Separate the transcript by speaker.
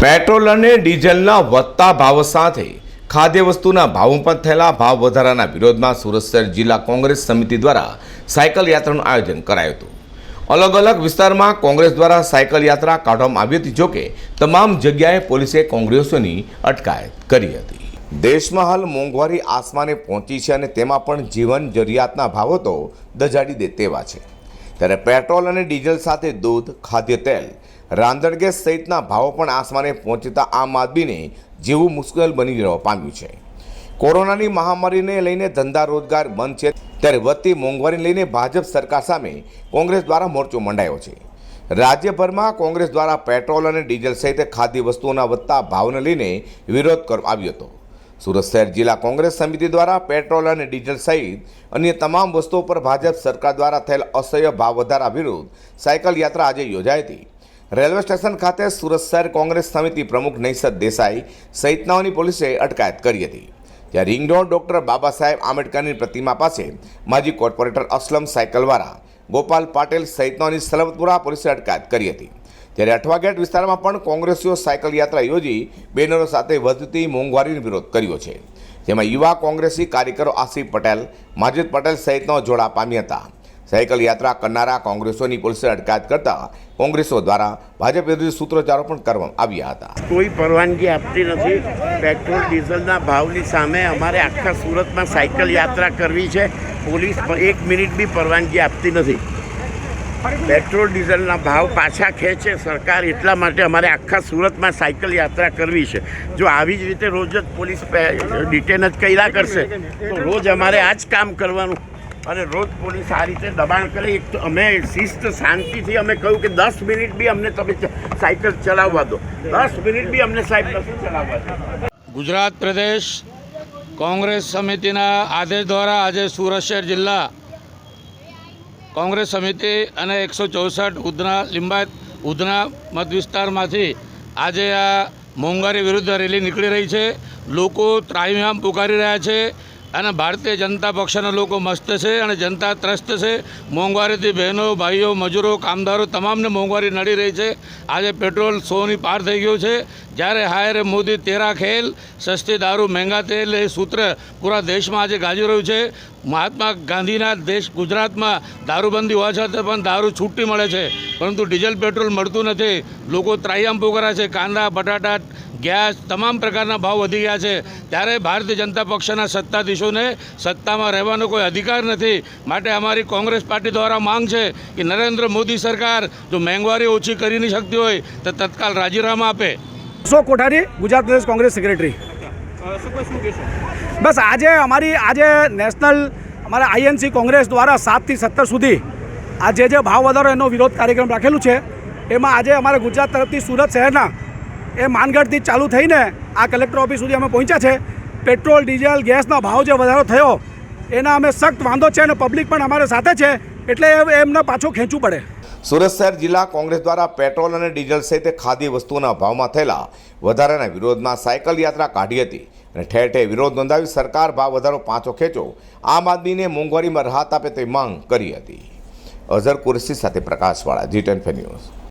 Speaker 1: Petrol અને ડીઝલના વધતા ભાવ સાથે ખાદ્ય વસ્તુના ભાવ પર થયેલા ભાવ વધારાના વિરોધમાં સુરત જિલ્લા કોંગ્રેસ સમિતિ દ્વારા સાયકલ યાત્રાનું આયોજન કરાયું હતું. અલગ અલગ વિસ્તારમાં કોંગ્રેસ દ્વારા સાયકલ યાત્રા કાઢવામાં આવી હતી, જોકે તમામ જગ્યાએ પોલીસે કોંગ્રેસીઓની અટકાયત કરી હતી. દેશમાં હાલ મોંઘવારી આસમાને પહોંચી છે અને તેમાં પણ જીવન જરૂરિયાતના ભાવો તો દજાડી દે તેવા છે. ત્યારે પેટ્રોલ અને ડીઝલ સાથે દૂધ, ખાદ્ય તેલ, રાંધણ ગેસ સહિતના ભાવો પણ આસમાને પહોંચતા આમ આદમીને જીવવું મુશ્કેલ બની રહેવા પામ્યું છે. કોરોનાની મહામારીને લઈને ધંધા રોજગાર બંધ છે, ત્યારે વધતી મોંઘવારીને લઈને ભાજપ સરકાર સામે કોંગ્રેસ દ્વારા મોરચો મંડાયો છે. રાજ્યભરમાં કોંગ્રેસ દ્વારા પેટ્રોલ અને ડીઝલ સહિત ખાદ્ય વસ્તુઓના વધતા ભાવને લઈને વિરોધ કરવામાં આવ્યો હતો. સુરત શહેર જિલ્લા કોંગ્રેસ સમિતિ દ્વારા પેટ્રોલ અને ડીઝલ સહિત અન્ય તમામ વસ્તુઓ પર ભાજપ સરકાર દ્વારા થયેલ અસહ્ય ભાવ વધારા વિરુદ્ધ સાયકલ યાત્રા આજે યોજાઈ હતી. રેલવે સ્ટેશન ખાતે સુરત શહેર કોંગ્રેસ સમિતિ પ્રમુખ નૈસદ દેસાઈ સહિતનાઓની પોલીસે અટકાયત કરી હતી. ત્યાં ring road doctor Baba Saheb આંબેડકરની પ્રતિમા પાસે માજી કોર્પોરેટર અસલમ સાયકલવાળા ગોપાલ પાટેલ સહિતનાઓની સલમતપુરા પોલીસે અટકાયત કરી હતી. ત્યારે અઠવાગેટ વિસ્તારમાં પણ કોંગ્રેસીઓ સાયકલ યાત્રા યોજી, બેનરો સાથે વધતી મોંઘવારીનો વિરોધ કર્યો છે. જેમાં યુવા કોંગ્રેસી કાર્યકરો આસિફ પટેલ માજીદ પટેલ સહિતનો જોડા પામ્યા હતા. સાયકલ યાત્રા કરનારા કોંગ્રેસોની પોલીસે અટકાયત કરતા કોંગ્રેસો દ્વારા ભાજપ વિરુદ્ધ સૂત્રોચ્ચારો પણ કરવામાં આવ્યા હતા.
Speaker 2: કોઈ પરવાનગી આપતી નથી. પેટ્રોલ, ડીઝલના ભાવની સામે અમારે આખા સુરતમાં સાયકલ યાત્રા કરવી છે. પોલીસ એક મિનિટ બી પરવાનગી આપતી નથી. પેટ્રોલ, ડીઝલના ભાવ પાછા ખેંચે. સરકાર એટલા માટે અમારે આખા સુરતમાં સાયકલ યાત્રા કરવી છે. જો આવી જ રીતે રોજ જ પોલીસ ડિટેન જ કર્યા કરશે, તો રોજ અમારે આ જ કામ કરવાનું. અને રોજ પોલીસ આ રીતે દબાણ કરે. એક તો અમે શિસ્ત, શાંતિથી અમે કહ્યું કે દસ મિનિટ બી અમને તમે સાયકલ ચલાવવા દો. દસ મિનિટ બી અમને સાયકલ ચલાવવા દો.
Speaker 3: ગુજરાત પ્રદેશ કોંગ્રેસ સમિતિના આદેશ દ્વારા આજે સુરત શહેર જિલ્લા કોંગ્રેસ સમિતિ અને એકસો ચોસઠ ઉધના લિંબાયત ઉધના મતવિસ્તારમાંથી આજે આ મોંઘવારી વિરુદ્ધ રેલી નીકળી રહી છે. લોકો ત્રાહિમામ પુકારી રહ્યા છે. અને ભારતીય જનતા પક્ષના લોકો મસ્ત છે અને જનતા ત્રસ્ત છે. મોંઘવારીથી બહેનો, ભાઈઓ, મજૂરો, કામદારો તમામને મોંઘવારી નડી રહી છે. આજે પેટ્રોલ સોની પાર થઈ ગયું છે. જ્યારે હાયરે મોદી તેરા ખેલ, સસ્તી દારૂ મહેંગા તેલ એ સૂત્ર પૂરા દેશમાં આજે ગાજી રહ્યું છે. મહાત્મા ગાંધીના દેશ ગુજરાતમાં દારૂબંધી હોવા છતાં પણ દારૂ છૂટી મળે છે. પરંતુ ડીઝલ, પેટ્રોલ મળતું નથી. લોકો ત્રાયામ પોકરા છે. કાંદા, બટાટા ગેસ તમામ પ્રકારના ભાવ વધી ગયા છે. ત્યારે ભારતીય જનતા પક્ષના સત્તાધીશોને સત્તામાં રહેવાનો કોઈ અધિકાર નથી. માટે અમારી કોંગ્રેસ પાર્ટી દ્વારા માંગ છે કે નરેન્દ્ર મોદી સરકાર જો મોંઘવારી ઓછી કરી નહીં શકતી હોય તો તત્કાલ રાજીનામા આપે.
Speaker 4: અશોક કોઠારી ગુજરાત પ્રદેશ કોંગ્રેસ સેક્રેટરી. બસ આજે અમારી આજે નેશનલ અમારા આઈએનસી કોંગ્રેસ દ્વારા સાતથી સત્તર સુધી આ જે જે ભાવ વધારો એનો વિરોધ કાર્યક્રમ રાખેલું છે એમાં આજે અમારા ગુજરાત તરફથી સુરત શહેરના એ માનગઢથી ચાલુ થઈને આ કલેક્ટર ઓફિસ સુધી અમે પહોંચ્યા છે. પેટ્રોલ, ડીઝલ, ગેસના ભાવ જે વધારો થયો, એના અમે સખ્ત વાંધો છે અને પબ્લિક પણ અમારે સાથે છે, એટલે એમને પાછું ખેંચવું પડે.
Speaker 1: સુરત શહેર જિલ્લા કોંગ્રેસ દ્વારા પેટ્રોલ અને ડીઝલ સહિત ખાદ્ય વસ્તુઓના ભાવમાં થયેલા વધારાના વિરોધમાં સાયકલ યાત્રા કાઢી હતી અને ઠેર ઠેર વિરોધ નોંધાવી સરકાર ભાવ વધારો પાંચો ખેંચો, આમ આદમીને મોંઘવારીમાં રાહત આપે તે માંગ કરી હતી. અઝર કુરશી સાથે પ્રકાશવાળા જી ટેન ન્યૂઝ.